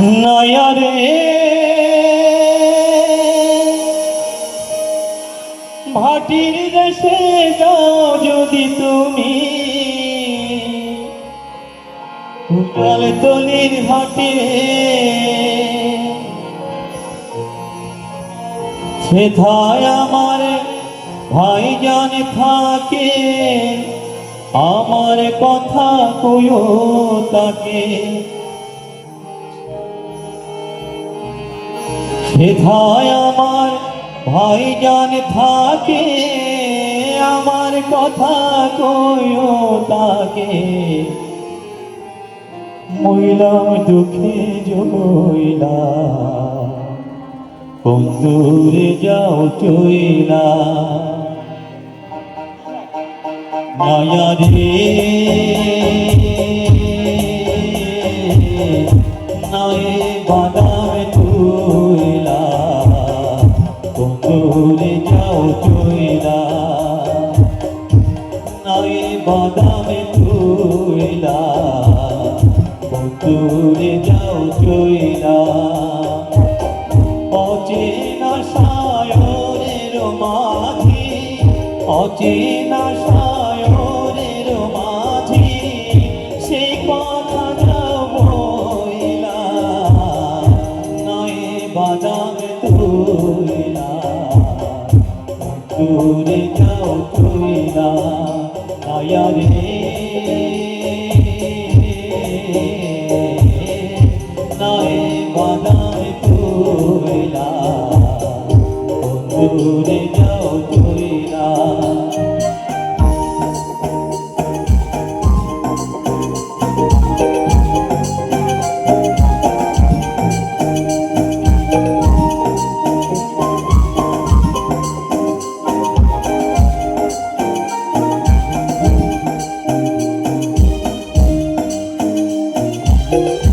নয়রে ভাটির দেশে যাও যদি তুমি। উকাল তলির হাটে সেথায় আমার ভাইজান থাকে। আমার কথা কইও তাকে। সেথায় আমার ভাইজান থাকে, আমার কথা কইও তাকে। মহিলাম দুঃখে জইলা বন্ধুরে যাও চইলা। মায়া রে। বন্ধুরে যাও চইলা অচেনা সায়রের মাঝি, অচেনা সায়রের মাঝি সেই কথা যাও বইলা। নয় বাদাম তুইলা, দূরে যাও তুইলা আয়া রে তুইলা দূরে যাও তুইলা নায়া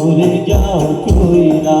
বন্ধুরে যাও কইরা।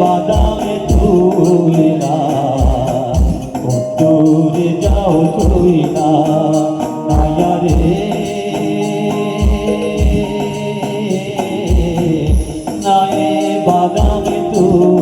বাদামে তুইলা দূরে যাও তুইলা নায়া রে। নায়ে বাদামে তুইলা